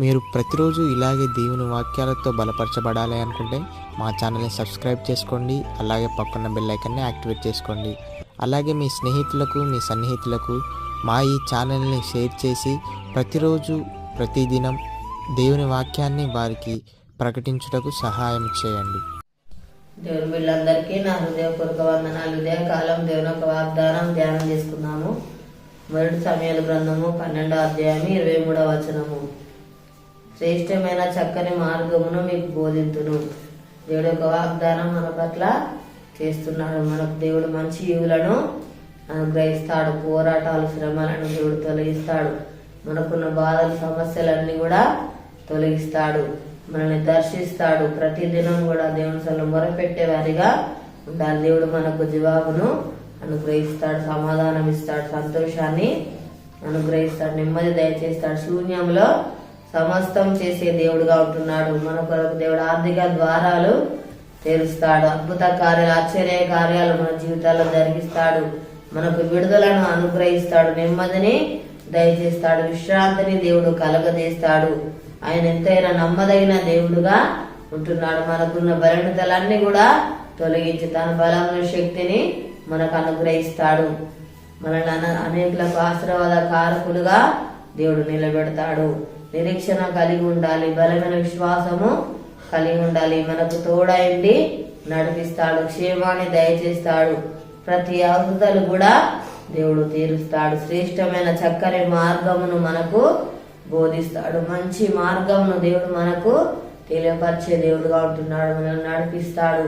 మీరు ప్రతిరోజు ఇలాగే దేవుని వాక్యాలతో బలపరచబడాలి అనుకుంటే మా ఛానల్ని సబ్స్క్రైబ్ చేసుకోండి అలాగే పక్కన బెల్ ఐకన్ని యాక్టివేట్ చేసుకోండి. అలాగే మీ స్నేహితులకు మీ సన్నిహితులకు మా ఈ ఛానల్ని షేర్ చేసి ప్రతిరోజు ప్రతిదినం దేవుని వాక్యాన్ని వారికి ప్రకటించుటకు సహాయం చేయండి. దేవుని బిళ్ళందరికీ నా హృదయపూర్వక వందనాలు. ఉదయకాలం దేవుని యొక్క వాగ్దానం ధ్యానం చేసుకున్నాము. మొదటి సమయాల గ్రంథము పన్నెండో అధ్యాయం ఇరవై మూడవ వచనము. శ్రేష్టమైన చక్కని మార్గమును మీకు బోధింతును. దేవుడు యొక్క వాగ్దానం మన పట్ల చేస్తున్నాడు. మనకు దేవుడు మంచి యువులను అనుగ్రహిస్తాడు. పోరాటాలు శ్రమలను దేవుడు తొలగిస్తాడు. మనకున్న బాధలు సమస్యలన్నీ కూడా తొలగిస్తాడు. మనల్ని దర్శిస్తాడు. ప్రతిదినం కూడా దేవుని సలు మొరపెట్టే వారిగా ఉండాలి. దేవుడు మనకు జవాబును అనుగ్రహిస్తాడు సమాధానం ఇస్తాడు సంతోషాన్ని అనుగ్రహిస్తాడు నెమ్మది దయచేస్తాడు. శూన్యంలో సమస్తం చేసే దేవుడుగా ఉంటున్నాడు. మన కొరకు దేవుడు ఆర్థిక ద్వారాలు తెరుస్తాడు. అద్భుత కార్యాలు ఆశ్చర్య కార్యాలు మన జీవితాల్లో జరిగిస్తాడు. మనకు విడుదలను అనుగ్రహిస్తాడు. నెమ్మదిని దయచేస్తాడు. విశ్రాంతిని దేవుడు కలగజేస్తాడు. ఆయన ఎంతైనా నమ్మదగిన దేవుడుగా ఉంటున్నాడు. మనకున్న బలహీనతలన్నీ కూడా తొలగించి తన బలమైన శక్తిని మనకు అనుగ్రహిస్తాడు. మనల్ని అనేకులకు ఆశీర్వాద కారకులుగా దేవుడు నిలబెడతాడు. నిరీక్షణ కలిగి ఉండాలి బలమైన విశ్వాసము కలిగి ఉండాలి. మనకు తోడైండి నడిపిస్తాడు క్షేమాన్ని దయచేస్తాడు. ప్రతి అవసరాలు కూడా దేవుడు తీరుస్తాడు. శ్రేష్టమైన చక్కని మార్గమును మనకు బోధిస్తాడు. మంచి మార్గమును దేవుడు మనకు తెలియపరిచే దేవుడుగా ఉంటున్నాడు. మనల్ని నడిపిస్తాడు.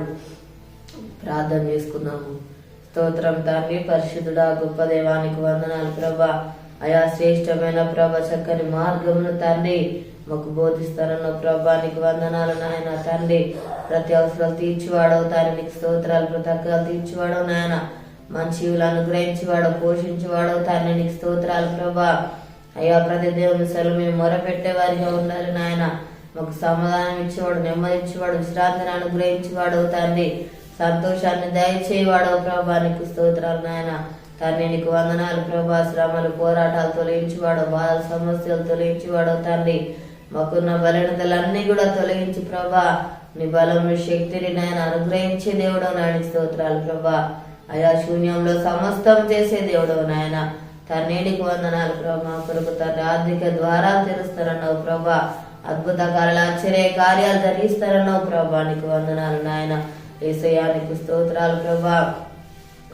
ప్రార్థన చేసుకున్నాము స్తోత్రం తండ్రి పరిశుద్ధుడా గొప్ప దేవానికి వందనాలు. ప్రభా అయా శ్రేష్టమైన ప్రభ చక్కని మార్గమును తండ్రి. మాకు బోధిస్తారన్న ప్రభానికి వందనాలు నాయన తండ్రి. ప్రతి అవసరాలు తీర్చివాడవు తండ్రి. నీకు స్తోత్రాలు కృతజ్ఞతలు తీర్చివాడవు నాయన. మంచి అనుగ్రహించేవాడవు పోషించేవాడవు తండ్రి. నీకు స్తోత్రాలు ప్రభా. అయ్యా ప్రతి దేవుని సెలవు మేము మొరపెట్టే వారిగా ఉండాలి నాయన. మాకు సమాధానం ఇచ్చేవాడు నెమ్మది ఇచ్చేవాడు విశ్రాంతిని అనుగ్రహించేవాడు తండ్రి. సంతోషాన్ని దయచేవాడు ప్రభా నీకు స్తోత్రాలు నాయన. తండ్రి నీకు వందనాలు ప్రభా. శ్రమలు పోరాటాలు తొలగించేవాడు బాధ సమస్యలు తొలగించేవాడు తండ్రి. మాకున్న బలహీనతలన్నీ కూడా తొలగించి ప్రభా. నీ బలం శక్తిని నాయన అనుగ్రహించే దేవుడు నాయన. స్తోత్రాలు ప్రభా. అయా శూన్యంలో సమస్తం చేసే దేవుడు నాయన. తన్నేడికి వందనాలు ప్రభా. కొరకు తండ్రి ఆర్థిక ద్వారాలు తెరుస్తారన్నావు ప్రభా. అద్భుత కార్యాలు ఆశ్చర్య కార్యాలు ధరిస్తారన్నావు ప్రభా. నీకు వందనాలు నాయన. ఏసయానికి స్తోత్రాలు ప్రభా.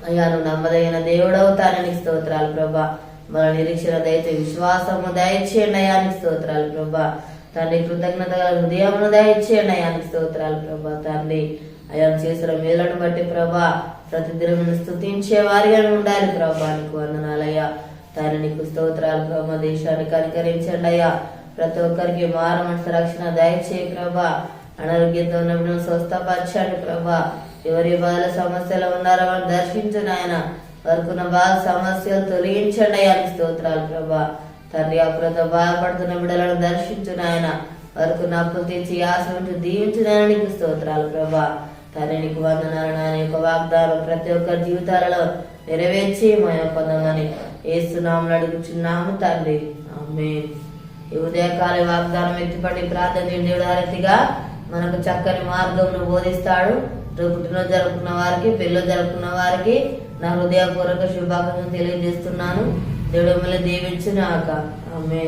అయ్యా నువ్వు నమ్మదగిన దేవుడవుతానని స్తోత్రాలు ప్రభా. మన నిరీక్షణ దయచే విశ్వాసము దయచేయండి అయానికి స్తోత్రాలు ప్రభా. తండ్రి కృతజ్ఞత హృదయమును దయచేయండి అయానికి స్తోత్రాలు ప్రభా. తండ్రి అయా చేసిన మేలను బట్టి ప్రభా ప్రతిదినం స్థుతించే వారిగా ఉండాలి ప్రభా. నీకు వందనాలయ్యా తండ్రి నీకు స్తోత్రాలు ప్రభా. దేశాన్ని కనికరించండి అయ్యా. ప్రతి ఒక్కరికి మార మనసు రక్షణ దయచేయి ప్రభా. అనారోగ్యంతో ఉన్నప్పుడు స్వస్థపరచండి ప్రభా. ఎవరి బాధల సమస్యలు ఉన్నారో వాళ్ళని దర్శించు నాయన బాగా బాధ సమస్యలు తొలగించండి అయ్యా స్తోత్రాలు ప్రభా. తండ్రి అప్పులతో బాధపడుతున్న బిడ్డలను దర్శించు నాయన వరకున్న అప్పులు తెచ్చి ఆశ ఉంచి దీవించు నీకు స్తోత్రాలు ప్రభా. తండ్రి నీకు వందనాలు నాయన యొక్క వాగ్దానం ప్రతి ఒక్కరి జీవితాలలో నెరవేర్చి మా పొందమని ఏస్తున్నాము అడుగుచున్నాము తండ్రి. ఆమె ఈ ఉదయకాల వాగ్దానం ఎత్తిపడి ప్రార్థన చేయండి దేవుడు మనకు చక్కని మార్గంను బోధిస్తాడు. రేపు పుట్టినరోజు జరుపుకున్న వారికి పెళ్ళి జరుపుకున్న వారికి నా హృదయపూర్వక శుభాకాంక్షలు తెలియజేస్తున్నాను. దేవుడు మిమ్మల్ని దీవించునాక ఆమె